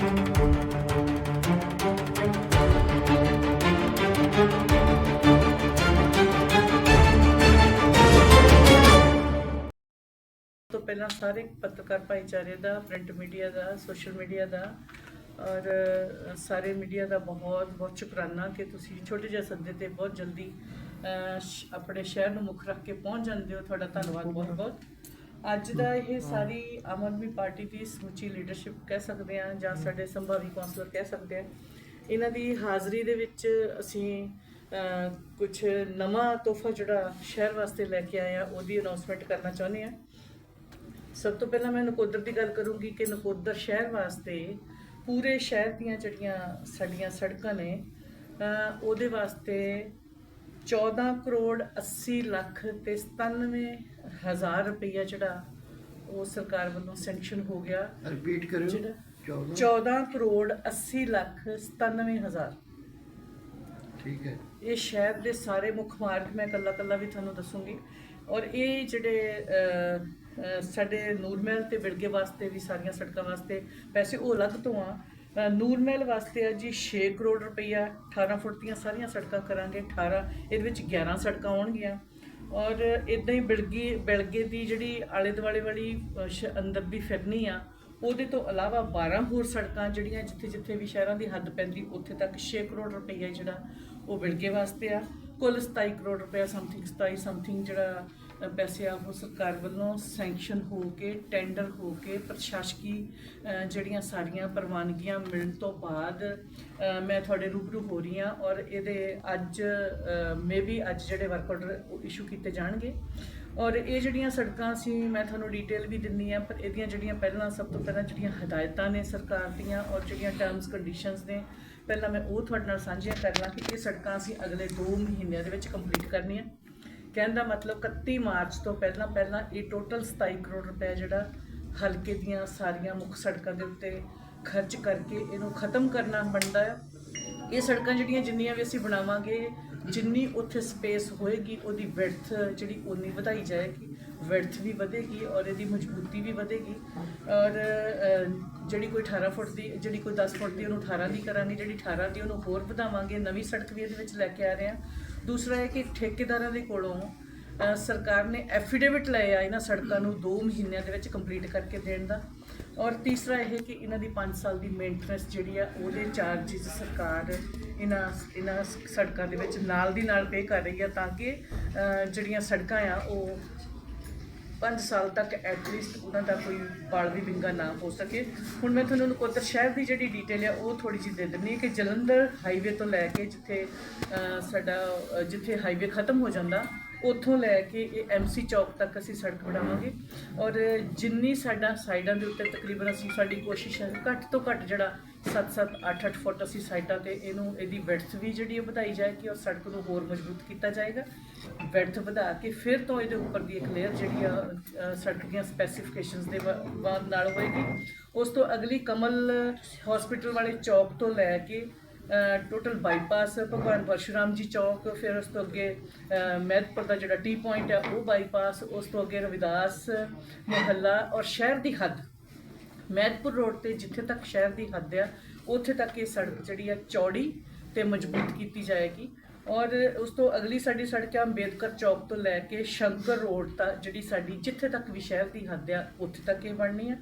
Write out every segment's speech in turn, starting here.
ਤੋਂ ਪਹਿਲਾਂ ਸਾਰੇ ਪੱਤਰਕਾਰ ਭਾਈਚਾਰੇ ਦਾ, ਪ੍ਰਿੰਟ ਮੀਡੀਆ ਦਾ, ਸੋਸ਼ਲ ਮੀਡੀਆ ਦਾ ਔਰ ਸਾਰੇ ਮੀਡੀਆ ਦਾ ਬਹੁਤ ਬਹੁਤ ਸ਼ੁਕਰਾਨਾ ਕਿ ਤੁਸੀਂ ਛੋਟੇ ਜਿਹੇ ਸੱਦੇ ਤੇ ਬਹੁਤ ਜਲਦੀ ਆਪਣੇ ਸ਼ਹਿਰ ਨੂੰ ਮੁੱਖ ਰੱਖ ਕੇ ਪਹੁੰਚ ਜਾਂਦੇ ਹੋ। ਤੁਹਾਡਾ ਧੰਨਵਾਦ ਬਹੁਤ ਬਹੁਤ ਅੱਜ ਦਾ ਇਹ ਸਾਰੀ ਆਮ ਆਦਮੀ ਪਾਰਟੀ ਦੀ ਸਮੁੱਚੀ ਲੀਡਰਸ਼ਿਪ ਕਹਿ ਸਕਦੇ ਹਾਂ ਜਾਂ ਸਾਡੇ ਸੰਭਾਵੀ ਕੌਂਸਲਰ ਕਹਿ ਸਕਦੇ ਹਾਂ। ਇਹਨਾਂ ਦੀ ਹਾਜ਼ਰੀ ਦੇ ਵਿੱਚ ਅਸੀਂ ਕੁਝ ਨਵਾਂ ਤੋਹਫਾ ਜਿਹੜਾ ਸ਼ਹਿਰ ਵਾਸਤੇ ਲੈ ਕੇ ਆਏ ਆ ਉਹਦੀ ਅਨਾਉਂਸਮੈਂਟ ਕਰਨਾ ਚਾਹੁੰਦੇ ਹਾਂ। ਸਭ ਤੋਂ ਪਹਿਲਾਂ ਮੈਂ ਨਕੋਦਰ ਦੀ ਗੱਲ ਕਰੂੰਗੀ ਕਿ ਨਕੋਦਰ ਸ਼ਹਿਰ ਵਾਸਤੇ ਪੂਰੇ ਸ਼ਹਿਰ ਦੀਆਂ ਜਿਹੜੀਆਂ ਸਾਡੀਆਂ ਸੜਕਾਂ ਨੇ ਉਹਦੇ ਵਾਸਤੇ 14 ਕਰੋੜ 80 ਲੱਖ ਤੇ 97 ਹਜ਼ਾਰ ਰੁਪਈਆ ਜਿਹੜਾ ਉਹ ਸਰਕਾਰ ਵੱਲੋਂ ਸੈਂਕਸ਼ਨ ਹੋ ਗਿਆ। ਰਿਪੀਟ ਕਰਿਓ। ਜਿਹੜਾ 14 14 ਕਰੋੜ 80 ਲੱਖ 97 ਹਜ਼ਾਰ। ਠੀਕ ਹੈ। ਇਹ ਸ਼ਹਿਰ ਦੇ ਸਾਰੇ ਮੁੱਖ ਮਾਰਗ ਮੈਂ ਕੱਲਾ ਕੱਲਾ ਵੀ ਤੁਹਾਨੂੰ ਦੱਸੂਗੀ। ਔਰ ਇਹ ਜਿਹੜੇ ਸਾਡੇ ਨੂਰਮਹਿਲ ਤੇ ਬਿਲਗੇ ਵਾਸਤੇ ਵੀ ਸਾਰੀਆਂ ਸੜਕਾਂ ਵਾਸਤੇ ਪੈਸੇ ਉਹ ਅਲੱਗ ਤੋਂ ਆ। ਨੂਰਮਹਿਲ ਵਾਸਤੇ ਆ ਜੀ 6 ਕਰੋੜ ਰੁਪਈਆ 18 ਫੁੱਟ ਦੀਆਂ ਸਾਰੀਆਂ ਸੜਕਾਂ ਕਰਾਂਗੇ 18 ਇਹਦੇ ਵਿੱਚ 11 ਸੜਕਾਂ ਆਉਣਗੀਆਂ। ਔਰ ਇਦਾਂ ਹੀ ਬਿਲਗੀ ਬਿਲਗੇ ਦੀ ਜਿਹੜੀ ਆਲੇ ਦੁਆਲੇ ਵਾਲੀ ਅਹ, ਅੰਦਰ ਦੀ ਫਿਰਨੀ ਆ ਉਹਦੇ ਤੋਂ ਇਲਾਵਾ 12 ਹੋਰ ਸੜਕਾਂ ਜਿਹੜੀਆਂ ਜਿੱਥੇ ਜਿੱਥੇ ਵੀ ਸ਼ਹਿਰਾਂ ਦੀ ਹੱਦ ਪੈਂਦੀ ਉੱਥੇ ਤੱਕ 6 ਕਰੋੜ ਰੁਪਈਆ ਜਿਹੜਾ ਉਹ ਬਿਲਗੇ ਵਾਸਤੇ ਆ। ਕੁੱਲ 27 ਕਰੋੜ ਰੁਪਇਆ ਸਮਥਿੰਗ 27 ਸਮਥਿੰਗ ਜਿਹੜਾ ਪੈਸੇ ਆਪ ਸਰਕਾਰ ਵੱਲੋਂ ਸੈਂਕਸ਼ਨ ਹੋ ਕੇ ਟੈਂਡਰ ਹੋ ਕੇ ਪ੍ਰਸ਼ਾਸਕੀ ਜਿਹੜੀਆਂ ਸਾਰੀਆਂ ਪ੍ਰਵਾਨਗੀਆਂ ਮਿਲਣ ਤੋਂ ਬਾਅਦ ਮੈਂ ਤੁਹਾਡੇ ਰੂਬਰੂ ਹੋ ਰਹੀ ਹਾਂ ਔਰ ਇਹਦੇ ਅੱਜ ਮੇਬੀ ਅੱਜ ਜਿਹੜੇ ਵਰਕ ਆਰਡਰ ਇਸ਼ੂ ਕੀਤੇ ਜਾਣਗੇ। ਔਰ ਇਹ ਜਿਹੜੀਆਂ ਸੜਕਾਂ ਸੀ ਮੈਂ ਤੁਹਾਨੂੰ ਡਿਟੇਲ ਵੀ ਦਿੰਨੀ ਆ ਪਰ ਇਹਦੀਆਂ ਜਿਹੜੀਆਂ ਪਹਿਲਾਂ ਸਭ ਤੋਂ ਪਹਿਲਾਂ ਜਿਹੜੀਆਂ ਹਦਾਇਤਾਂ ਨੇ ਸਰਕਾਰ ਦੀਆਂ ਔਰ ਜਿਹੜੀਆਂ ਟਰਮਸ ਕੰਡੀਸ਼ਨਸ ਨੇ, ਪਹਿਲਾਂ ਮੈਂ ਉਹ ਤੁਹਾਡੇ ਨਾਲ ਸਾਂਝੀਆਂ ਕਰਨਾ ਕਿ ਇਹ ਸੜਕਾਂ ਅਸੀਂ ਅਗਲੇ 2 ਮਹੀਨਿਆਂ ਦੇ ਵਿੱਚ ਕੰਪਲੀਟ ਕਰਨੀਆਂ। ਕਹਿਣ ਦਾ ਮਤਲਬ 31 ਮਾਰਚ ਤੋਂ ਪਹਿਲਾਂ ਪਹਿਲਾਂ ਇਹ ਟੋਟਲ 27 ਕਰੋੜ ਰੁਪਏ ਜਿਹੜਾ ਹਲਕੇ ਦੀਆਂ ਸਾਰੀਆਂ ਮੁੱਖ ਸੜਕਾਂ ਦੇ ਉੱਤੇ ਖਰਚ ਕਰਕੇ ਇਹਨੂੰ ਖਤਮ ਕਰਨਾ ਬਣਦਾ ਹੈ। ਇਹ ਸੜਕਾਂ ਜਿਹੜੀਆਂ ਜਿੰਨੀਆਂ ਵੀ ਅਸੀਂ ਬਣਾਵਾਂਗੇ, ਜਿੰਨੀ ਉੱਥੇ ਸਪੇਸ ਹੋਏਗੀ, ਉਹਦੀ ਵਿਡਥ ਜਿਹੜੀ ਉਨੀ ਵਧਾਈ ਜਾਏਗੀ ਵਿਡਥ ਵੀ ਵਧੇਗੀ ਔਰ ਇਹਦੀ ਮਜ਼ਬੂਤੀ ਵੀ ਵਧੇਗੀ। ਔਰ ਜਿਹੜੀ ਕੋਈ 18 ਫੁੱਟ ਦੀ, ਜਿਹੜੀ ਕੋਈ 10 ਫੁੱਟ ਦੀ ਉਹਨੂੰ 18 ਦੀ ਕਰਾਂਗੇ, ਜਿਹੜੀ 18 ਦੀ ਉਹਨੂੰ ਹੋਰ ਵਧਾਵਾਂਗੇ। ਨਵੀਂ ਸੜਕ ਵੀ ਇਹਦੇ ਵਿੱਚ ਲੈ ਕੇ ਆ ਰਹੇ ਹਾਂ। ਦੂਸਰਾ ਹੈ ਕਿ ਠੇਕੇਦਾਰਾਂ ਦੇ ਕੋਲੋਂ ਸਰਕਾਰ ਨੇ ਐਫੀਡੇਵਿਟ ਲਏ ਆ ਇਹਨਾਂ ਸੜਕਾਂ ਨੂੰ 2 ਮਹੀਨਿਆਂ ਦੇ ਵਿੱਚ ਕੰਪਲੀਟ ਕਰਕੇ ਦੇਣ ਦਾ। ਔਰ ਤੀਸਰਾ ਇਹ ਕਿ ਇਹਨਾਂ ਦੀ 5 ਸਾਲ ਦੀ ਮੇਨਟੇਨੈਂਸ ਜਿਹੜੀ ਆ, ਉਹਦੇ ਚਾਰजेस ਸਰਕਾਰ ਇਹਨਾਂ ਇਹਨਾਂ ਸੜਕਾਂ ਦੇ ਵਿੱਚ ਨਾਲ ਦੀ ਨਾਲ ਪੇ ਕਰ ਰਹੀ ਆ ਤਾਂ ਕਿ ਜਿਹੜੀਆਂ ਸੜਕਾਂ ਆ, ਉਹ 5 ਸਾਲ ਤੱਕ ਐਟਲੀਸਟ ਉਹਨਾਂ ਦਾ ਕੋਈ ਬਾਲ ਵੀ ਵਿੰਗਾ ਨਾ ਹੋ ਸਕੇ। ਹੁਣ ਮੈਂ ਤੁਹਾਨੂੰ ਨਕੋਦਰ ਸ਼ਹਿਰ ਦੀ ਜਿਹੜੀ ਡਿਟੇਲ ਆ, ਉਹ ਥੋੜੀ ਜਿਹੀ ਦੇ ਦਿੰਨੀ ਹੈ ਕਿ ਜਲੰਧਰ ਹਾਈਵੇ ਤੋਂ ਲੈ ਕੇ ਜਿੱਥੇ ਸਾਡਾ ਜਿੱਥੇ ਹਾਈਵੇ ਖਤਮ ਹੋ ਜਾਂਦਾ, ਉੱਥੋਂ ਲੈ ਕੇ ਇਹ ਐਮਸੀ ਚੌਕ ਤੱਕ ਅਸੀਂ ਸੜਕ ਬਣਾਵਾਂਗੇ। ਔਰ ਜਿੰਨੀ ਸਾਡਾ ਸਾਈਡਾਂ ਦੇ ਉੱਤੇ ਤਕਰੀਬਨ ਅਸੀਂ, ਸਾਡੀ ਕੋਸ਼ਿਸ਼ ਹੈ ਘੱਟ ਤੋਂ ਘੱਟ ਜਿਹੜਾ 7-7 8-8 ਫੁੱਟ ਅਸੀਂ ਸਾਈਡਾਂ ਤੇ ਇਹਨੂੰ ਇਹਦੀ ਵਿਡਥ ਵੀ ਜਿਹੜੀ ਹੈ ਵਧਾਈ ਜਾਏਗੀ ਔਰ ਸੜਕ ਨੂੰ ਹੋਰ ਮਜ਼ਬੂਤ ਕੀਤਾ ਜਾਏਗਾ। ਵਿਡਥ ਵਧਾ ਕੇ ਫਿਰ ਤੋਂ ਇਹਦੇ ਉੱਪਰ ਦੀ ਇੱਕ ਲੇਅਰ ਜਿਹੜੀ ਆ ਸੜਕ ਦੀਆਂ ਸਪੈਸੀਫਿਕੇਸ਼ਨਸ ਦੇ ਵਾ- ਬਾਅਦ ਨਾਲ ਹੋਏਗੀ। ਉਸ ਤੋਂ ਅਗਲੀ ਕਮਲ ਹਸਪੀਟਲ ਵਾਲੇ ਚੌਕ ਤੋਂ ਲੈ ਕੇ ਟੋਟਲ ਬਾਈਪਾਸ ਭਗਵਾਨ ਪਰਸ਼ੁਰਾਮ ਜੀ ਚੌਕ ਫਿਰ ਉਸ ਤੋਂ ਅੱਗੇ ਅ, ਮਹਿਤਪੁਰ ਦਾ ਜਿਹੜਾ ਟੀ ਪੁਆਇੰਟ ਹੈ ਉਹ ਬਾਈਪਾਸ ਉਸ ਤੋਂ ਅੱਗੇ ਰਵਿਦਾਸ ਮੁਹੱਲਾ ਔਰ ਸ਼ਹਿਰ ਦੀ ਹੱਦ। ਮਹਿਤਪੁਰ ਰੋਡ ਤੇ ਜਿੱਥੇ ਤੱਕ ਸ਼ਹਿਰ ਦੀ ਹੱਦ ਆ, ਉੱਥੇ ਤੱਕ ਇਹ ਸੜਕ ਜਿਹੜੀ ਆ ਚੌੜੀ ਤੇ ਮਜ਼ਬੂਤ ਕੀਤੀ ਜਾਏਗੀ। ਔਰ ਉਸ ਤੋਂ ਅਗਲੀ ਸਾਡੀ ਸੜਕ ਆ, ਅੰਬੇਦਕਰ ਚੌਕ ਤੋਂ ਲੈ ਕੇ ਸ਼ੰਕਰ ਰੋਡ ਤੱਕ ਜਿਹੜੀ ਸਾਡੀ, ਜਿੱਥੇ ਤੱਕ ਵੀ ਸ਼ਹਿਰ ਦੀ ਹੱਦ ਆ, ਉੱਥੇ ਤੱਕ ਇਹ ਬਣਨੀ ਆ।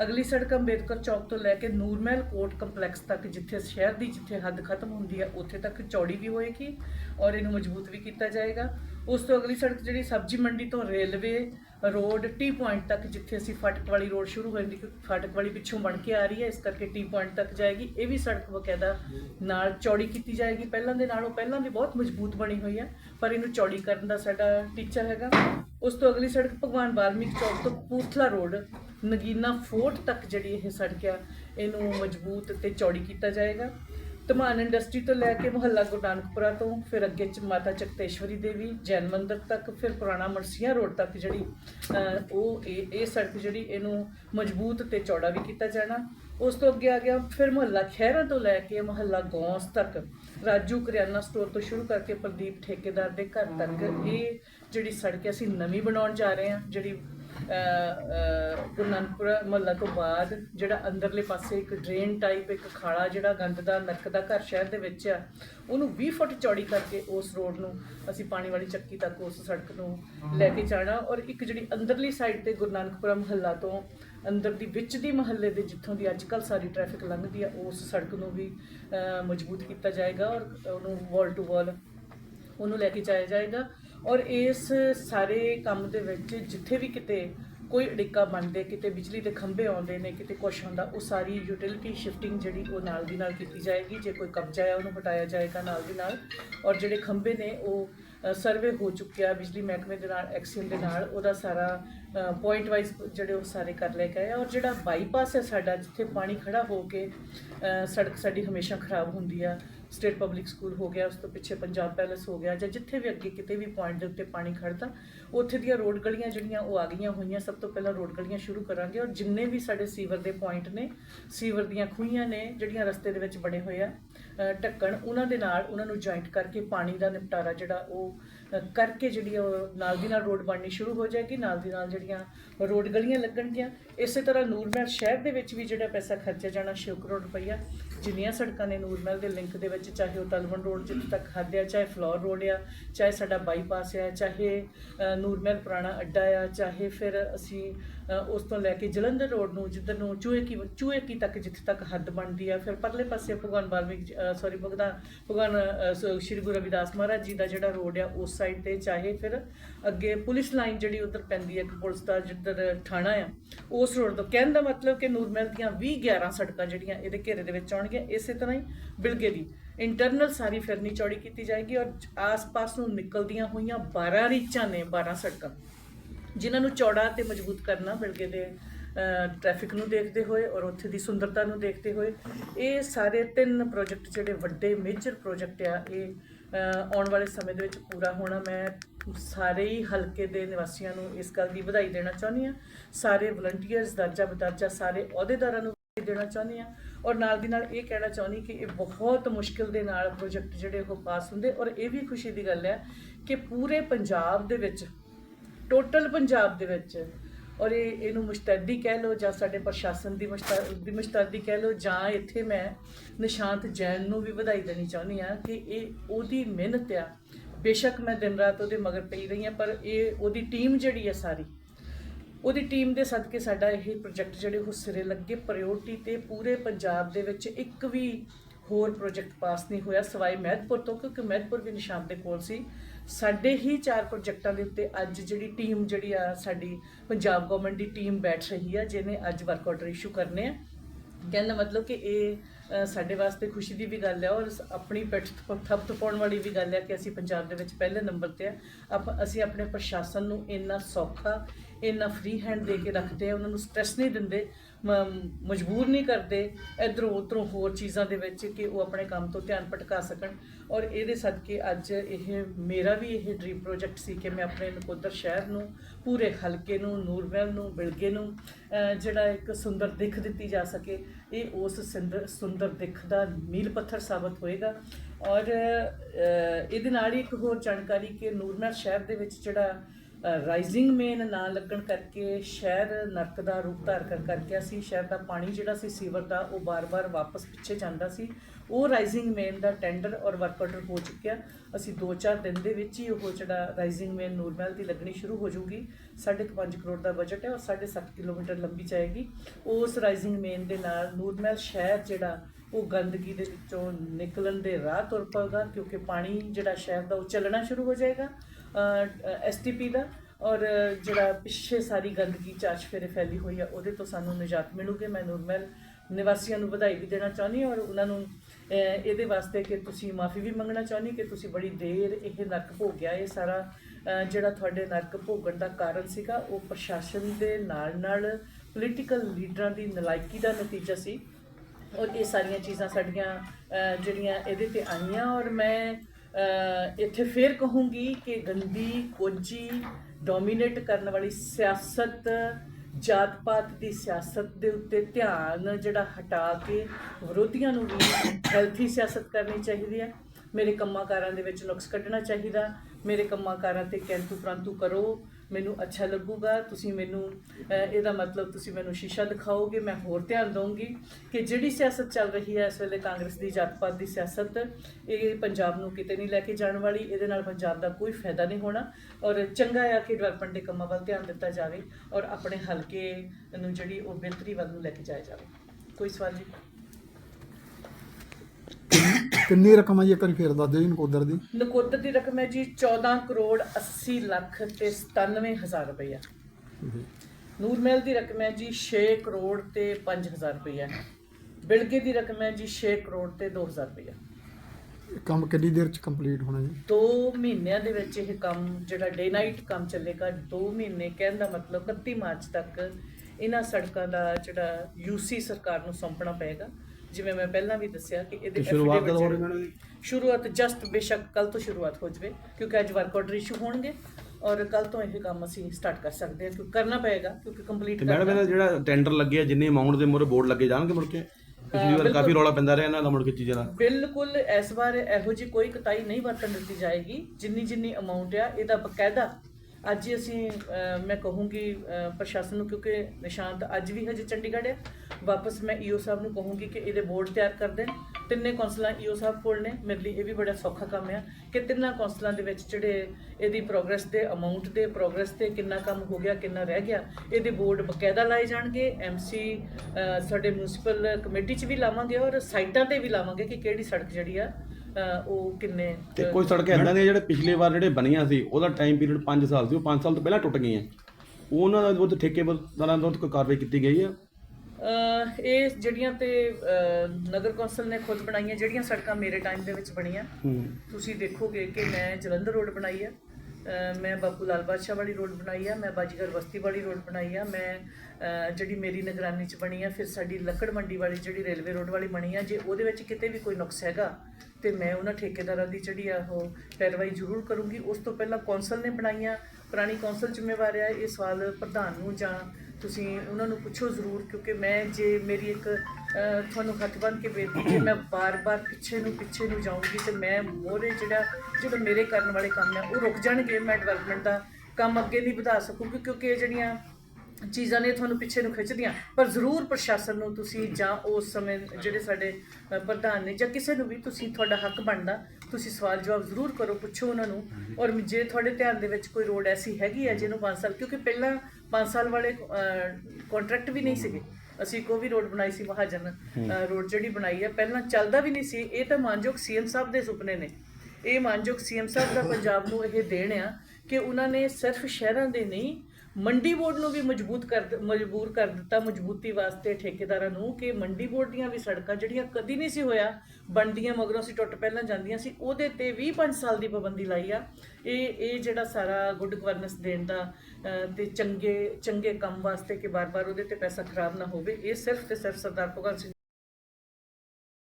ਅਗਲੀ ਸੜਕ ਅੰਬੇਦਕਰ ਚੌਕ ਤੋਂ ਲੈ ਕੇ ਨੂਰਮਹਿਲ ਕੋਰਟ ਕੰਪਲੈਕਸ ਤੱਕ, ਜਿੱਥੇ ਸ਼ਹਿਰ ਦੀ ਜਿੱਥੇ ਹੱਦ ਖਤਮ ਹੁੰਦੀ ਹੈ, ਉੱਥੇ ਤੱਕ ਚੌੜੀ ਵੀ ਹੋਏਗੀ ਔਰ ਇਹਨੂੰ ਮਜ਼ਬੂਤ ਵੀ ਕੀਤਾ ਜਾਏਗਾ। ਉਸ ਤੋਂ ਅਗਲੀ ਸੜਕ ਜਿਹੜੀ ਸਬਜ਼ੀ ਮੰਡੀ ਤੋਂ ਰੇਲਵੇ ਰੋਡ ਟੀ ਪੁਆਇੰਟ ਤੱਕ, ਜਿੱਥੇ ਅਸੀਂ ਫਾਟਕ ਵਾਲੀ ਰੋਡ ਸ਼ੁਰੂ ਹੋ ਜਾਂਦੀ ਕਿਉਂਕਿ ਫਾਟਕ ਵਾਲੀ ਪਿੱਛੋਂ ਬਣ ਕੇ ਆ ਰਹੀ ਹੈ, ਇਸ ਕਰਕੇ ਟੀ ਪੁਆਇੰਟ ਤੱਕ ਜਾਏਗੀ। ਇਹ ਵੀ ਸੜਕ ਬਕਾਇਦਾ ਨਾਲ ਚੌੜੀ ਕੀਤੀ ਜਾਏਗੀ। ਪਹਿਲਾਂ ਦੇ ਨਾਲੋਂ ਪਹਿਲਾਂ ਵੀ ਬਹੁਤ ਮਜ਼ਬੂਤ ਬਣੀ ਹੋਈ ਹੈ, ਪਰ ਇਹਨੂੰ ਚੌੜੀ ਕਰਨ ਦਾ ਸਾਡਾ ਟੀਚਾ ਹੈਗਾ। ਉਸ ਤੋਂ ਅਗਲੀ ਸੜਕ ਭਗਵਾਨ ਵਾਲਮੀਕ ਚੌਕ ਤੋਂ ਪੂਥਲਾ ਰੋਡ, ਨਗੀਨਾ ਫੋਰਟ ਤੱਕ ਜਿਹੜੀ ਇਹ ਸੜਕ ਆ, ਇਹਨੂੰ ਮਜ਼ਬੂਤ ਤੇ ਚੌੜੀ ਕੀਤਾ ਜਾਏਗਾ। ਧਮਾਨ ਇੰਡਸਟਰੀ ਤੋਂ ਲੈ ਕੇ ਮੁਹੱਲਾ ਗੁਰੂ ਨਾਨਕਪੁਰਾ ਤੋਂ, ਫਿਰ ਅੱਗੇ ਚ ਮਾਤਾ ਚਕਤੇਸ਼ਵਰੀ ਦੇਵੀ, ਜੈਨ ਮੰਦਿਰ ਤੱਕ, ਫਿਰ ਪੁਰਾਣਾ ਮਰਸੀਆ ਰੋਡ ਤੱਕ ਜਿਹੜੀ ਉਹ ਇਹ ਇਹ ਸੜਕ ਜਿਹੜੀ ਇਹਨੂੰ ਮਜ਼ਬੂਤ ਤੇ ਚੌੜਾ ਵੀ ਕੀਤਾ ਜਾਣਾ। ਉਸ ਤੋਂ ਅੱਗੇ ਆ ਗਿਆ, ਫਿਰ ਮੁਹੱਲਾ ਖਹਿਰਾ ਤੋਂ ਲੈ ਕੇ ਮੁਹੱਲਾ ਗੌਂਸ ਤੱਕ। ਰਾਜੂ ਕਰਿਆਨਾ ਸਟੋਰ ਤੋਂ ਸ਼ੁਰੂ ਕਰਕੇ ਪ੍ਰਦੀਪ ਠੇਕੇਦਾਰ ਦੇ ਘਰ ਤੱਕ ਇਹ ਜਿਹੜੀ ਸੜਕ ਅਸੀਂ ਨਵੀਂ ਬਣਾਉਣ ਜਾ ਰਹੇ ਹਾਂ ਜਿਹੜੀ ਅ, ਗੁਰੂ ਨਾਨਕਪੁਰਾ ਮਹੱਲਾ ਤੋਂ ਬਾਅਦ ਜਿਹੜਾ ਅੰਦਰਲੇ ਪਾਸੇ ਇੱਕ ਡਰੇਨ ਟਾਈਪ ਇੱਕ ਖਾਲਾ ਜਿਹੜਾ ਗੰਦ ਦਾ ਨਰਕ ਦਾ ਘਰ ਸ਼ਹਿਰ ਦੇ ਵਿੱਚ ਆ ਉਹਨੂੰ 20 ਫੁੱਟ ਚੌੜੀ ਕਰਕੇ ਉਸ ਰੋਡ ਨੂੰ ਅਸੀਂ ਪਾਣੀ ਵਾਲੀ ਚੱਕੀ ਤੱਕ ਉਸ ਸੜਕ ਨੂੰ ਲੈ ਕੇ ਜਾਣਾ ਔਰ ਇੱਕ ਜਿਹੜੀ ਅੰਦਰਲੀ ਸਾਈਡ ਤੇ ਗੁਰੂ ਨਾਨਕਪੁਰਾ ਮਹੱਲਾ ਤੋਂ ਅੰਦਰ ਦੀ ਵਿੱਚ ਦੀ ਮਹੱਲੇ ਦੇ ਜਿੱਥੋਂ ਦੀ ਅੱਜ ਕੱਲ੍ਹ ਸਾਰੀ ਟ੍ਰੈਫਿਕ ਲੰਘਦੀ ਆ ਉਸ ਸੜਕ ਨੂੰ ਵੀ ਮਜ਼ਬੂਤ ਕੀਤਾ ਜਾਏਗਾ ਔਰ ਉਹਨੂੰ ਵਾਲ ਟੂ ਵਾਲ ਉਹਨੂੰ ਲੈ ਕੇ ਜਾਇਆ ਜਾਏਗਾ। ਔਰ ਇਸ ਸਾਰੇ ਕੰਮ ਦੇ ਵਿੱਚ ਜਿੱਥੇ ਵੀ ਕਿਤੇ ਕੋਈ ਅੜਿੱਕਾ ਬਣਦੇ, ਕਿਤੇ ਬਿਜਲੀ ਦੇ ਖੰਭੇ ਆਉਂਦੇ ਨੇ, ਕਿਤੇ ਕੁਛ ਹੁੰਦਾ, ਉਹ ਸਾਰੀ ਯੂਟਿਲਿਟੀ ਸ਼ਿਫਟਿੰਗ ਜਿਹੜੀ ਉਹ ਨਾਲ ਦੀ ਨਾਲ ਕੀਤੀ ਜਾਏਗੀ। ਜੇ ਕੋਈ ਕਬਜ਼ਾ ਹੈ ਉਹਨੂੰ ਹਟਾਇਆ ਜਾਏਗਾ ਨਾਲ ਦੀ ਨਾਲ। ਔਰ ਜਿਹੜੇ ਖੰਭੇ ਨੇ, ਉਹ ਸਰਵੇ ਹੋ ਚੁੱਕਿਆ ਬਿਜਲੀ ਮਹਿਕਮੇ ਦੇ ਨਾਲ ਐਕਸੀਅਨ ਦੇ ਨਾਲ, ਉਹਦਾ ਸਾਰਾ ਪੁਆਇੰਟ ਵਾਈਜ਼ ਜਿਹੜੇ ਉਹ ਸਾਰੇ ਕਰ ਲਏ ਗਏ ਆ। ਔਰ ਜਿਹੜਾ ਬਾਈਪਾਸ ਹੈ ਸਾਡਾ, ਜਿੱਥੇ ਪਾਣੀ ਖੜਾ ਹੋ ਕੇ ਸੜਕ ਸਾਡੀ ਹਮੇਸ਼ਾ ਖਰਾਬ ਹੁੰਦੀ ਆ। ਸਟੇਟ ਪਬਲਿਕ ਸਕੂਲ ਹੋ ਗਿਆ, ਉਸ ਤੋਂ ਪਿੱਛੇ ਪੰਜਾਬ ਪੈਲਸ ਹੋ ਗਿਆ, ਜਾਂ ਜਿੱਥੇ ਵੀ ਅੱਗੇ ਕਿਤੇ ਵੀ ਪੁਆਇੰਟ ਦੇ ਉੱਤੇ ਪਾਣੀ ਖੜਦਾ ਉੱਥੇ ਦੀਆਂ ਰੋਡ ਗਲੀਆਂ ਜਿਹੜੀਆਂ ਉਹ ਆ ਗਈਆਂ ਹੋਈਆਂ। ਸਭ ਤੋਂ ਪਹਿਲਾਂ ਰੋਡ ਗਲੀਆਂ ਸ਼ੁਰੂ ਕਰਾਂਗੇ ਔਰ ਜਿੰਨੇ ਵੀ ਸਾਡੇ ਸੀਵਰ ਦੇ ਪੁਆਇੰਟ ਨੇ, ਸੀਵਰ ਦੀਆਂ ਖੂਹੀਆਂ ਨੇ, ਜਿਹੜੀਆਂ ਰਸਤੇ ਦੇ ਵਿੱਚ ਬਣੇ ਹੋਏ ਆ ਢੱਕਣ, ਉਹਨਾਂ ਦੇ ਨਾਲ ਉਹਨਾਂ ਨੂੰ ਜੁਆਇੰਟ ਕਰਕੇ ਪਾਣੀ ਦਾ ਨਿਪਟਾਰਾ ਜਿਹੜਾ ਉਹ ਕਰਕੇ ਜਿਹੜੀ ਉਹ ਨਾਲ ਦੀ ਨਾਲ ਰੋਡ ਬਣਨੀ ਸ਼ੁਰੂ ਹੋ ਜਾਏਗੀ, ਨਾਲ ਦੀ ਨਾਲ ਜਿਹੜੀਆਂ ਰੋਡ ਗਲੀਆਂ ਲੱਗਣਗੀਆਂ। ਇਸੇ ਤਰ੍ਹਾਂ ਨੂਰਮਹਿਲ ਸ਼ਹਿਰ ਦੇ ਵਿੱਚ ਵੀ ਜਿਹੜਾ ਪੈਸਾ ਖਰਚਿਆ ਜਾਣਾ ਛੇ ਕਰੋੜ ਰੁਪਈਆ। ਜਿੰਨੀਆਂ ਸੜਕਾਂ ਨੇ ਨੂਰਮਹਿਲ ਦੇ ਲਿੰਕ ਦੇ ਵਿੱਚ, ਚਾਹੇ ਉਹ ਤਲਵਣ ਰੋਡ ਜਿੱਥੇ ਤੱਕ ਹੱਦ ਆ ਚਾਹੇ ਫਲੋਰ ਰੋਡ ਆ, ਚਾਹੇ ਸਾਡਾ ਬਾਈਪਾਸ ਆ, ਚਾਹੇ ਨੂਰਮਹਿਲ ਪੁਰਾਣਾ ਅੱਡਾ ਆ, ਚਾਹੇ ਫਿਰ ਅਸੀਂ ਉਸ ਤੋਂ ਲੈ ਕੇ ਜਲੰਧਰ ਰੋਡ ਨੂੰ, ਜਿੱਧਰ ਨੂੰ ਚੂਹੇ ਕੀ ਚੂਹੇ ਕੀ ਤੱਕ, ਜਿੱਥੇ ਤੱਕ ਹੱਦ ਬਣਦੀ ਆ, ਫਿਰ ਪਰਲੇ ਪਾਸੇ ਭਗਵਾਨ ਵਾਲਮੀਕ ਸੌਰੀ ਭਗਵਾਨ ਭਗਵਾਨ ਸ- ਸ਼੍ਰੀ ਗੁਰੂ ਰਵਿਦਾਸ ਮਹਾਰਾਜ ਜੀ ਦਾ ਜਿਹੜਾ ਰੋਡ ਆ, ਉਸ ਸਾਈਡ ਤੇ ਚਾਹੇ ਫਿਰ ਅੱਗੇ ਪੁਲਿਸ ਲਾਈਨ ਜਿਹੜੀ ਉਧਰ ਪੈਂਦੀ ਹੈ ਇੱਕ ਪੁਲਿਸ ਦਾ ਜਿੱਧਰ ਥਾਣਾ ਆ, ਉਸ ਰੋਡ ਤੋਂ, ਕਹਿਣ ਦਾ ਮਤਲਬ ਕਿ ਨੂਰਮਹਿਲ ਦੀਆਂ 20 11 ਸੜਕਾਂ ਜਿਹੜੀਆਂ ਇਹਦੇ ਘੇਰੇ ਦੇ ਵਿੱਚ ਆਉਣਗੀਆਂ, ਇਸੇ ਤਰ੍ਹਾਂ ਹੀ ਬਿਲਗੇ ਦੀ ਇੰਟਰਨਲ ਸਾਰੀ ਫਿਰਨੀ ਚੌੜੀ ਕੀਤੀ ਜਾਏਗੀ ਔਰ ਆਸ-ਪਾਸ ਨੂੰ ਨਿਕਲਦੀਆਂ ਹੋਈਆਂ 12 ਰੀਚਾਂ ਨੇ 12 ਸੜਕਾਂ। ਜਿਨ੍ਹਾਂ ਨੂੰ ਚੌੜਾ ਤੇ ਮਜ਼ਬੂਤ ਕਰਨਾ ਬਿਲਗੇ ਦੇ ਟ੍ਰੈਫਿਕ ਨੂੰ ਦੇਖਦੇ ਹੋਏ ਔਰ ਉੱਥੇ ਦੀ ਸੁੰਦਰਤਾ ਨੂੰ ਦੇਖਦੇ ਹੋਏ, ਇਹ ਸਾਰੇ ਤਿੰਨ ਪ੍ਰੋਜੈਕਟ ਜਿਹੜੇ ਵੱਡੇ ਮੇਜਰ ਪ੍ਰੋਜੈਕਟ ਆ, ਇਹ ਆਉਣ ਵਾਲੇ ਸਮੇਂ ਦੇ ਵਿੱਚ ਪੂਰਾ ਹੋਣਾ। ਮੈਂ ਸਾਰੇ ਹੀ ਹਲਕੇ ਦੇ ਨਿਵਾਸੀਆਂ ਨੂੰ ਇਸ ਗੱਲ ਦੀ ਵਧਾਈ ਦੇਣਾ ਚਾਹੁੰਦੀ ਹਾਂ। ਸਾਰੇ ਵਲੰਟੀਅਰਸ ਦਰਜਾ ਬਦਰਜਾ ਸਾਰੇ ਅਹੁਦੇਦਾਰਾਂ ਨੂੰ ਵਧਾਈ ਦੇਣਾ ਚਾਹੁੰਦੀ ਹਾਂ। ਔਰ ਨਾਲ ਦੀ ਨਾਲ ਇਹ ਕਹਿਣਾ ਚਾਹੁੰਦੀ ਕਿ ਇਹ ਬਹੁਤ ਮੁਸ਼ਕਿਲ ਦੇ ਨਾਲ ਪ੍ਰੋਜੈਕਟ ਜਿਹੜੇ ਉਹ ਪਾਸ ਹੁੰਦੇ। ਔਰ ਇਹ ਵੀ ਖੁਸ਼ੀ ਦੀ ਗੱਲ ਹੈ ਕਿ ਪੂਰੇ ਪੰਜਾਬ ਦੇ ਵਿੱਚ ਟੋਟਲ ਪੰਜਾਬ ਦੇ ਵਿੱਚ, ਔਰ ਇਹ ਇਹਨੂੰ ਮੁਸ਼ਤੈਦੀ ਕਹਿ ਲਓ ਜਾਂ ਸਾਡੇ ਪ੍ਰਸ਼ਾਸਨ ਦੀ ਮੁਸ਼ਤੈ- ਦੀ ਮੁਸ਼ਤੈਦੀ ਕਹਿ ਲਓ ਜਾਂ ਇੱਥੇ ਮੈਂ ਨਿਸ਼ਾਂਤ ਜੈਨ ਨੂੰ ਵੀ ਵਧਾਈ ਦੇਣੀ ਚਾਹੁੰਦੀ ਆ ਕਿ ਇਹ ਉਹਦੀ ਮਿਹਨਤ ਆ। ਬੇਸ਼ੱਕ ਮੈਂ ਦਿਨ ਰਾਤ ਉਹਦੇ ਮਗਰ ਪਈ ਰਹੀ ਆ ਪਰ ਇਹ ਉਹਦੀ ਟੀਮ ਜਿਹੜੀ ਆ ਸਾਰੀ, ਉਹਦੀ ਟੀਮ ਦੇ ਸਦਕੇ ਸਾਡਾ ਇਹ ਪ੍ਰੋਜੈਕਟ ਜਿਹੜੇ ਉਹ ਸਿਰੇ ਲੱਗੇ ਪ੍ਰਾਇੋਰਟੀ ਤੇ ਪੂਰੇ ਪੰਜਾਬ ਦੇ ਵਿੱਚ ਇੱਕ ਵੀ ਹੋਰ ਪ੍ਰੋਜੈਕਟ ਪਾਸ ਨਹੀਂ ਹੋਇਆ, ਸਵਾਈ ਮਹਿਤਪੁਰ ਤੋਂ, ਕਿਉਂਕਿ ਮਹਿਤਪੁਰ ਵੀ ਨਿਸ਼ਾਨ ਦੇ ਕੋਲ ਸੀ। ਸਾਡੇ ਹੀ ਚਾਰ ਪ੍ਰੋਜੈਕਟਾਂ ਦੇ ਉੱਤੇ ਅੱਜ ਜਿਹੜੀ ਟੀਮ ਜਿਹੜੀ ਆ ਸਾਡੀ ਪੰਜਾਬ ਗਵਰਨਮੈਂਟ ਦੀ ਟੀਮ ਬੈਠ ਰਹੀ ਆ, ਜਿਹਨੇ ਅੱਜ ਵਰਕ ਆਰਡਰ ਇਸ਼ੂ ਕਰਨੇ ਆ। ਕਹਿਣ ਦਾ ਮਤਲਬ ਕਿ ਇਹ ਸਾਡੇ ਵਾਸਤੇ ਖੁਸ਼ੀ ਦੀ ਵੀ ਗੱਲ ਹੈ ਔਰ ਆਪਣੀ ਪਿੱਠ ਥੱਪ ਪਾਉਣ ਵਾਲੀ ਵੀ ਗੱਲ ਹੈ ਕਿ ਅਸੀਂ ਪੰਜਾਬ ਦੇ ਵਿੱਚ ਪਹਿਲੇ ਨੰਬਰ ਤੇ ਆ। ਆਪ- ਅਸੀਂ ਆਪਣੇ ਪ੍ਰਸ਼ਾਸਨ ਨੂੰ ਇੰਨਾ ਸੌਖਾ, ਇੰਨਾ ਫ੍ਰੀ ਹੈਂਡ ਦੇ ਕੇ ਰੱਖਦੇ ਆ, ਉਹਨਾਂ ਨੂੰ ਸਟ੍ਰੈਸ ਨਹੀਂ ਦਿੰਦੇ। ਮਜਬੂਰ ਨਹੀਂ ਕਰਦੇ ਇਧਰੋਂ ਉਧਰੋਂ ਹੋਰ ਚੀਜ਼ਾਂ ਦੇ ਵਿੱਚ ਕਿ ਉਹ ਆਪਣੇ ਕੰਮ ਤੋਂ ਧਿਆਨ ਭਟਕਾ ਸਕਣ। ਔਰ ਇਹਦੇ ਸਦਕੇ ਅੱਜ ਇਹ ਮੇਰਾ ਵੀ ਇਹ ਡ੍ਰੀਮ ਪ੍ਰੋਜੈਕਟ ਸੀ ਕਿ ਮੈਂ ਆਪਣੇ ਨਕੋਦਰ ਸ਼ਹਿਰ ਨੂੰ, ਪੂਰੇ ਹਲਕੇ ਨੂੰ, ਨੂਰਮਹਿਲ ਨੂੰ, ਬਿਲਗੇ ਨੂੰ ਜਿਹੜਾ ਇੱਕ ਸੁੰਦਰ ਦਿੱਖ ਦਿੱਤੀ ਜਾ ਸਕੇ। ਇਹ ਉਸ ਸੁੰਦਰ ਸੁੰਦਰ ਦਿੱਖ ਦਾ ਮੀਲ ਪੱਥਰ ਸਾਬਤ ਹੋਏਗਾ। ਔਰ ਇਹਦੇ ਨਾਲ ਹੀ ਇੱਕ ਹੋਰ ਜਾਣਕਾਰੀ ਕਿ ਨੂਰਮਹਿਲ ਸ਼ਹਿਰ ਦੇ ਵਿੱਚ ਜਿਹੜਾ ਰਾਈਜ਼ਿੰਗ ਮੇਨ ਨਾ ਲੱਗਣ ਕਰਕੇ, ਸ਼ਹਿਰ ਨਰਕ ਦਾ ਰੂਪ ਧਾਰ ਕਰ ਕਰਕੇ ਸੀ ਸ਼ਹਿਰ ਦਾ ਪਾਣੀ ਜਿਹੜਾ ਸੀ, ਸੀਵਰ ਦਾ, ਉਹ ਬਾਰ-ਬਾਰ ਵਾਪਸ ਪਿੱਛੇ ਜਾਂਦਾ ਸੀ। ਉਹ ਰਾਈਜ਼ਿੰਗ ਮੇਨ ਦਾ ਟੈਂਡਰ ਔਰ ਵਰਕ ਆਰਡਰ ਹੋ ਚੁੱਕਿਆ। ਅਸੀਂ 2-4 ਦਿਨ ਦੇ ਵਿੱਚ ਹੀ ਉਹ ਜਿਹੜਾ ਰਾਈਜ਼ਿੰਗ ਮੇਨ ਨੂਰਮਹਿਲ ਦੀ ਲੱਗਣੀ ਸ਼ੁਰੂ ਹੋ ਜਾਊਗੀ। 5.5 ਕਰੋੜ ਦਾ ਬਜਟ ਹੈ ਔਰ 7.5 ਕਿਲੋਮੀਟਰ ਲੰਬੀ ਜਾਏਗੀ। ਉਸ ਰਾਈਜ਼ਿੰਗ ਮੇਨ ਦੇ ਨਾਲ ਨੂਰਮਹਿਲ ਸ਼ਹਿਰ ਜਿਹੜਾ, ਉਹ ਗੰਦਗੀ ਦੇ ਵਿੱਚੋਂ ਨਿਕਲਣ ਦੇ ਰਾਹ ਤੁਰ ਪਵੇਗਾ ਕਿਉਂਕਿ ਪਾਣੀ ਜਿਹੜਾ ਸ਼ਹਿਰ ਦਾ, ਉਹ ਚੱਲਣਾ ਸ਼ੁਰੂ ਹੋ ਜਾਏਗਾ। ਐਸਟੀਪੀ ਦਾ ਔਰ ਜਿਹੜਾ ਪਿੱਛੇ ਸਾਰੀ ਗੰਦਗੀ ਚਾਚ ਫੇਰੇ ਫੈਲੀ ਹੋਈ ਆ, ਉਹਦੇ ਤੋਂ ਸਾਨੂੰ ਨਿਜਾਤ ਮਿਲੂਗੀ। ਮੈਂ ਨੂਰਮਹਿਲ ਨਿਵਾਸੀਆਂ ਨੂੰ ਵਧਾਈ ਵੀ ਦੇਣਾ ਚਾਹੁੰਦੀ ਔਰ ਉਹਨਾਂ ਨੂੰ ਇਹਦੇ ਵਾਸਤੇ ਕਿ ਤੁਸੀਂ ਮਾਫੀ ਵੀ ਮੰਗਣਾ ਚਾਹੁੰਦੀ ਕਿ ਤੁਸੀਂ ਬੜੀ ਦੇਰ ਇਹ ਨਰਕ ਭੋਗਿਆ ਇਹ ਸਾਰਾ ਜਿਹੜਾ ਤੁਹਾਡੇ ਨਰਕ ਭੋਗਣ ਦਾ ਕਾਰਨ ਸੀਗਾ, ਉਹ ਪ੍ਰਸ਼ਾਸਨ ਦੇ ਨਾਲ ਨਾਲ ਪੋਲੀਟੀਕਲ ਲੀਡਰਾਂ ਦੀ ਨਲਾਇਕੀ ਦਾ ਨਤੀਜਾ ਸੀ। ਔਰ ਇਹ ਸਾਰੀਆਂ ਚੀਜ਼ਾਂ ਸਾਡੀਆਂ ਜਿਹੜੀਆਂ ਇਹਦੇ ਤੇ ਆਈਆਂ ਔਰ ਮੈਂ ਇੱਥੇ ਫੇਰ ਕਹੂੰਗੀ ਕਿ ਗੰਦੀ ਕੋਝੀ ਡੋਮੀਨੇਟ ਕਰਨ ਵਾਲੀ ਸਿਆਸਤ ਜਾਤ ਪਾਤ ਦੀ ਸਿਆਸਤ ਦੇ ਉੱਤੇ ਧਿਆਨ ਜਿਹੜਾ ਹਟਾ ਕੇ ਵਿਰੋਧੀਆਂ ਨੂੰ ਵੀ ਹੈਲਥੀ ਸਿਆਸਤ ਕਰਨੀ ਚਾਹੀਦੀ ਹੈ। ਮੇਰੇ ਕੰਮਾਂ ਕਾਰਾਂ ਦੇ ਵਿੱਚ ਨੁਕਸ ਕੱਢਣਾ ਚਾਹੀਦਾ। ਮੇਰੇ ਕੰਮਾਂ ਕਾਰਾਂ ਤੇ ਕੈਂਤੂ ਪ੍ਰੰਤੂ ਕਰੋ। ਮੈਨੂੰ ਅੱਛਾ ਲੱਗੂਗਾ, ਤੁਸੀਂ ਮੈਨੂੰ ਇਹਦਾ ਮਤਲਬ ਤੁਸੀਂ ਮੈਨੂੰ ਸ਼ੀਸ਼ਾ ਦਿਖਾਓਗੇ, ਮੈਂ ਹੋਰ ਧਿਆਨ ਦਵਾਂਗੀ ਕਿ ਜਿਹੜੀ ਸਿਆਸਤ ਚੱਲ ਰਹੀ ਹੈ ਇਸ ਵੇਲੇ ਕਾਂਗਰਸ ਦੀ, ਜਾਤ-ਪਾਤ ਦੀ ਸਿਆਸਤ, ਇਹ ਪੰਜਾਬ ਨੂੰ ਕਿਤੇ ਨਹੀਂ ਲੈ ਕੇ ਜਾਣ ਵਾਲੀ, ਇਹਦੇ ਨਾਲ ਪੰਜਾਬ ਦਾ ਕੋਈ ਫਾਇਦਾ ਨਹੀਂ ਹੋਣਾ ਔਰ ਚੰਗਾ ਆ ਕਿ ਡਿਵੈਲਪਮੈਂਟ ਦੇ ਕੰਮਾਂ ਵੱਲ ਧਿਆਨ ਦਿੱਤਾ ਜਾਵੇ ਔਰ ਆਪਣੇ ਹਲਕੇ ਨੂੰ ਜਿਹੜੀ ਉਹ ਬਿਹਤਰੀ ਵੱਲ ਨੂੰ ਲੈ ਕੇ ਜਾਇਆ ਜਾਵੇ। ਕੋਈ ਸਵਾਲ ਜੀ? ਕਿੰਨੀ ਰਕਮ ਹੈ ਜੀ? ਇੱਕ ਵਾਰੀ ਫੇਰ ਦੱਸ ਦਿਓ ਜੀ ਨਕੋਦਰ ਦੀ। ਨਕੋਦਰ ਦੀ ਰਕਮ ਹੈ ਜੀ 14 ਕਰੋੜ 80 ਲੱਖ ਤੇ 97 ਹਜ਼ਾਰ ਰੁਪਈਆ। ਜੀ। ਨੂਰਮਹਿਲ ਦੀ ਰਕਮ ਹੈ ਜੀ 6 ਕਰੋੜ ਤੇ 5000 ਰੁਪਈਆ। ਬਿਲਗੇ ਦੀ ਰਕਮ ਹੈ ਜੀ 6 ਕਰੋੜ ਤੇ 2000 ਰੁਪਈਆ। ਇਹ ਕੰਮ ਕਿੰਨੀ ਦੇਰ ਚ ਕੰਪਲੀਟ ਹੋਣਾ ਜੀ? 2 ਮਹੀਨਿਆਂ ਦੇ ਵਿੱਚ ਇਹ ਕੰਮ ਜਿਹੜਾ ਡੇ ਨਾਈਟ ਕੰਮ ਚੱਲੇਗਾ 2 ਮਹੀਨੇ ਕਹਿਣ ਦਾ ਮਤਲਬ 31 ਮਾਰਚ ਤੱਕ ਇਹਨਾਂ ਸੜਕਾਂ ਦਾ ਜਿਹੜਾ ਯੂਸੀ ਸਰਕਾਰ ਨੂੰ ਸੌਂਪਣਾ ਪਏਗਾ। ਜਿਵੇਂ ਮੈਂ ਪਹਿਲਾਂ ਵੀ ਦੱਸਿਆ ਕਿ ਇਹਦੇ ਸ਼ੁਰੂਆਤ ਕਦੋਂ affidavit ਹੋਣੀ ਮੈਡਮ ਸ਼ੁਰੂਆਤ ਜਸਟ ਬੇਸ਼ੱਕ ਕੱਲ ਤੋਂ ਸ਼ੁਰੂਆਤ ਹੋ ਜਵੇ ਕਿਉਂਕਿ ਅੱਜ ਵਰਕ ਆਰਡਰ ਇਸ਼ੂ ਹੋਣਗੇ ਔਰ ਕੱਲ ਤੋਂ ਇਹ ਕੰਮ ਅਸੀਂ ਸਟਾਰਟ ਕਰ ਸਕਦੇ ਹਾਂ ਕਿਉਂਕਿ ਕਰਨਾ ਪਏਗਾ ਕਿਉਂਕਿ ਕੰਪਲੀਟ ਮੈਡਮ ਇਹਦਾ ਜਿਹੜਾ ਟੈਂਡਰ ਲੱਗਿਆ ਜਿੰਨੇ ਅਮਾਉਂਟ ਦੇ ਮੋਰੇ ਬੋਰਡ ਲੱਗੇ ਜਾਣਗੇ ਮੁੜ ਕੇ? ਪਿਛਲੀ ਵਾਰ ਕਾਫੀ ਰੌਲਾ ਪੈਂਦਾ ਰਿਹਾ ਇਹਨਾਂ ਦਾ ਮੁੜ ਕੇ ਚੀਜ਼ਾਂ ਦਾ। ਬਿਲਕੁਲ ਇਸ ਵਾਰ ਇਹੋ ਜੀ ਕੋਈ ਕਤਾਈ ਨਹੀਂ ਵਰਤਣ ਦਿੱਤੀ ਜਾਏਗੀ ਜਿੰਨੀ ਜਿੰਨੀ ਅਮਾਉਂਟ ਆ ਇਹਦਾ ਬਕਾਇਦਾ ਅੱਜ ਹੀ ਅਸੀਂ ਮੈਂ ਕਹੂੰਗੀ ਪ੍ਰਸ਼ਾਸਨ ਨੂੰ ਕਿਉਂਕਿ ਨਿਸ਼ਾਂਤ ਅੱਜ ਵੀ ਹਜੇ ਚੰਡੀਗੜ੍ਹ ਹੈ, ਵਾਪਸ ਮੈਂ ਈਓ ਸਾਹਿਬ ਨੂੰ ਕਹੂੰਗੀ ਕਿ ਇਹਦੇ ਬੋਰਡ ਤਿਆਰ ਕਰ ਦੇਣ। ਤਿੰਨੇ ਕੌਂਸਲਾਂ ਈਓ ਸਾਹਿਬ ਕੋਲ ਨੇ, ਮੇਰੇ ਲਈ ਇਹ ਵੀ ਬੜਾ ਸੌਖਾ ਕੰਮ ਆ ਕਿ ਤਿੰਨਾਂ ਕੌਂਸਲਾਂ ਦੇ ਵਿੱਚ ਜਿਹੜੇ ਇਹਦੀ ਪ੍ਰੋਗਰੈਸ ਦੇ ਅਮਾਉਂਟ ਦੇ ਪ੍ਰੋਗਰੈਸ ਤੇ ਕਿੰਨਾ ਕੰਮ ਹੋ ਗਿਆ, ਕਿੰਨਾ ਰਹਿ ਗਿਆ, ਇਹਦੇ ਬੋਰਡ ਬਕਾਇਦਾ ਲਾਏ ਜਾਣਗੇ। ਐਮਸੀ ਸਾਡੇ ਮਿਊਨਿਸਪਲ ਕਮੇਟੀ 'ਚ ਵੀ ਲਾਵਾਂਗੇ ਔਰ ਸਾਈਟਾਂ ਤੇ ਵੀ ਲਾਵਾਂਗੇ ਕਿ ਕਿਹੜੀ ਸੜਕ ਜਿਹੜੀ ਆ ਉਹ ਕਿੰਨੇ ਤੇ ਕੋਈ ਸੜਕਾਂ ਇਦਾਂ ਦੀਆਂ ਜਿਹੜੇ ਪਿਛਲੇ ਵਾਰ ਜਿਹੜੇ ਬਣੀਆਂ ਸੀ ਉਹਦਾ ਟਾਈਮ ਪੀਰੀਅਡ 5 ਸਾਲ ਸੀ ਉਹ 5 ਸਾਲ ਤੋਂ ਪਹਿਲਾਂ ਟੁੱਟ ਗਈਆਂ। ਉਹਨਾਂ ਦਾ ਉਹ ਠੇਕੇਦਾਰਾਂ ਤੋਂ ਕੋਈ ਕਾਰਵਾਈ ਕੀਤੀ ਗਈ ਹੈ ਇਹ ਜਿਹੜੀਆਂ ਤੇ ਨਗਰ ਕੌਂਸਲ ਨੇ ਖੁਦ ਬਣਾਈਆਂ ਜਿਹੜੀਆਂ ਸੜਕਾਂ ਮੇਰੇ ਟਾਈਮ ਦੇ ਵਿੱਚ ਬਣੀਆਂ ਹੂੰ। ਤੁਸੀਂ ਦੇਖੋਗੇ ਕਿ ਮੈਂ ਜਲੰਧਰ ਰੋਡ ਬਣਾਈ ਆ। ਅਹ ਮੈਂ ਬਾਪੂ ਲਾਲ ਬਾਦਸ਼ਾਹ ਵਾਲੀ ਰੋਡ ਬਣਾਈ ਆ, ਮੈਂ ਬਾਜੀਗਰ ਬਸਤੀ ਵਾਲੀ ਰੋਡ ਬਣਾਈ ਆ, ਮੈਂ ਜਿਹੜੀ ਮੇਰੀ ਨਿਗਰਾਨੀ 'ਚ ਬਣੀ ਆ, ਫਿਰ ਸਾਡੀ ਲੱਕੜ ਮੰਡੀ ਵਾਲੀ ਜਿਹੜੀ ਰੇਲਵੇ ਰੋਡ ਵਾਲੀ ਬਣੀ ਆ, ਜੇ ਉਹਦੇ ਵਿੱਚ ਕਿਤੇ ਵੀ ਕੋਈ ਨੁਕਸ ਹੈਗਾ, ਤੇ ਮੈਂ ਉਹਨਾਂ ਠੇਕੇਦਾਰਾਂ ਦੀ ਜਿਹੜੀ ਆ ਉਹ ਪੈਰਵਾਈ ਜ਼ਰੂਰ ਕਰੂੰਗੀ। ਉਸ ਤੋਂ ਪਹਿਲਾਂ ਕੌਂਸਲ ਨੇ ਬਣਾਈਆਂ, ਪੁਰਾਣੀ ਕੌਂਸਲ ਜ਼ਿੰਮੇਵਾਰ ਆ, ਇਹ ਸਵਾਲ ਪ੍ਰਧਾਨ ਨੂੰ ਜਾਂ ਤੁਸੀਂ ਉਹਨਾਂ ਨੂੰ ਪੁੱਛੋ ਜ਼ਰੂਰ ਕਿਉਂਕਿ ਮੈਂ ਜੇ ਮੇਰੀ ਇੱਕ ਤੁਹਾਨੂੰ ਹੱਥ ਬੰਨ੍ਹ ਕੇ ਬੇਨਤੀ ਜੇ ਮੈਂ ਬਾਰ-ਬਾਰ ਪਿੱਛੇ ਨੂੰ ਪਿੱਛੇ ਨੂੰ ਜਾਊਂਗੀ ਤੇ ਮੈਂ ਮੋਰੇ ਜਿਹੜਾ ਜਿਹੜਾ ਮੇਰੇ ਕਰਨ ਵਾਲੇ ਕੰਮ ਆ ਉਹ ਰੁਕ ਜਾਣਗੇ ਮੈਂ ਡਿਵੈਲਪਮੈਂਟ ਦਾ ਕੰਮ ਅੱਗੇ ਨਹੀਂ ਵਧਾ ਸਕੂੰਗੀ ਕਿਉਂਕਿ ਇਹ ਜਿਹੜੀਆਂ ਚੀਜ਼ਾਂ ਨੇ ਤੁਹਾਨੂੰ ਪਿੱਛੇ ਨੂੰ ਖਿੱਚਦੀਆਂ। ਪਰ ਜ਼ਰੂਰ ਪ੍ਰਸ਼ਾਸਨ ਨੂੰ ਤੁਸੀਂ ਜਾਂ ਉਸ ਸਮੇਂ ਜਿਹੜੇ ਸਾਡੇ ਪ੍ਰਧਾਨ ਨੇ ਜਾਂ ਕਿਸੇ ਨੂੰ ਵੀ ਤੁਸੀਂ ਤੁਹਾਡਾ ਹੱਕ ਬਣਦਾ ਤੁਸੀਂ ਸਵਾਲ ਜਵਾਬ ਜ਼ਰੂਰ ਕਰੋ ਪੁੱਛੋ ਉਹਨਾਂ ਨੂੰ। ਔਰ ਜੇ ਤੁਹਾਡੇ ਧਿਆਨ ਦੇ ਵਿੱਚ ਕੋਈ ਰੋਡ ਐਸੀ ਹੈਗੀ ਹੈ ਜਿਹਨੂੰ 5 ਸਾਲ ਕਿਉਂਕਿ ਪਹਿਲਾਂ 5 ਸਾਲ ਵਾਲੇ ਕੰਟਰੈਕਟ ਵੀ ਨਹੀਂ ਸੀਗੇ। ਅਸੀਂ ਕੋਈ ਵੀ ਰੋਡ ਬਣਾਈ ਸੀ ਮਹਾਜਨ ਰੋਡ ਜਿਹੜੀ ਬਣਾਈ ਹੈ। ਪਹਿਲਾਂ ਚੱਲਦਾ ਵੀ ਨਹੀਂ ਸੀ। ਇਹ ਤਾਂ ਮਾਨਯੋਗ ਸੀਐਮ ਸਾਹਿਬ ਦੇ ਸੁਪਨੇ ਨੇ। ਇਹ ਮਾਨਯੋਗ ਸੀਐਮ ਸਾਹਿਬ ਦਾ ਪੰਜਾਬ ਨੂੰ ਇਹ ਦੇਣ ਆ ਕਿ ਉਹਨਾਂ ਨੇ ਸਿਰਫ ਸ਼ਹਿਰਾਂ ਦੇ ਨਹੀਂ ਮੰਡੀ ਬੋਰਡ ਨੂੰ ਵੀ ਮਜ਼ਬੂਤ ਕਰ ਮਜਬੂਰ ਕਰ ਦਿੱਤਾ ਮਜ਼ਬੂਤੀ ਵਾਸਤੇ ਠੇਕੇਦਾਰਾਂ ਨੂੰ ਕਿ ਮੰਡੀ ਬੋਰਡ ਦੀਆਂ ਵੀ ਸੜਕਾਂ ਜਿਹੜੀਆਂ ਕਦੀ ਨਹੀਂ ਸੀ ਹੋਇਆ ਬਣਦੀਆਂ ਮਗਰੋਂ ਸੀ ਟੁੱਟ ਪਹਿਲਾਂ ਜਾਂਦੀਆਂ ਸੀ ਉਹਦੇ ਤੇ ਵੀ 5 ਸਾਲ ਦੀ ਪਾਬੰਦੀ ਲਾਈ ਆ। ਇਹ ਇਹ ਜਿਹੜਾ ਸਾਰਾ ਗੁੱਡ ਗਵਰਨੈਂਸ ਦੇਣ ਦਾ ਤੇ ਚੰਗੇ ਚੰਗੇ ਕੰਮ ਵਾਸਤੇ ਕਿ ਵਾਰ ਵਾਰ ਉਹਦੇ ਤੇ ਪੈਸਾ ਖਰਾਬ ਨਾ ਹੋਵੇ, ਇਹ ਸਿਰਫ ਤੇ ਸਿਰਫ ਸਰਦਾਰ ਭਗਤ ਸਿੰਘ